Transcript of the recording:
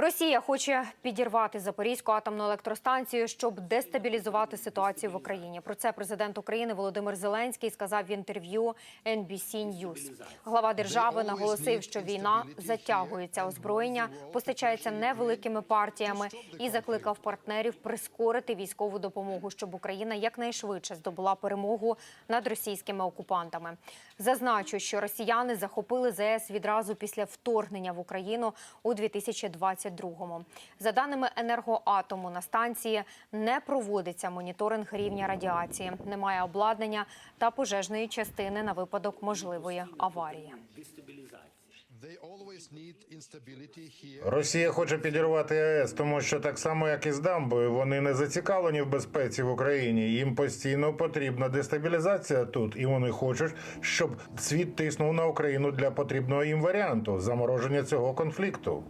Росія хоче підірвати Запорізьку атомну електростанцію, щоб дестабілізувати ситуацію в Україні. Про це президент України Володимир Зеленський сказав в інтерв'ю NBC News. Глава держави наголосив, що війна затягується, озброєння постачається невеликими партіями і закликав партнерів прискорити військову допомогу, щоб Україна якнайшвидше здобула перемогу над російськими окупантами. Зазначу, що росіяни захопили ЗС відразу після вторгнення в Україну у 2022-му. За даними енергоатому, на станції не проводиться моніторинг рівня радіації, немає обладнання та пожежної частини на випадок можливої аварії. Росія хоче підірвати АЕС, тому що так само, як і з дамбою, вони не зацікавлені в безпеці в Україні. Їм постійно потрібна дестабілізація тут, і вони хочуть, щоб світ тиснув на Україну для потрібного їм варіанту замороження цього конфлікту.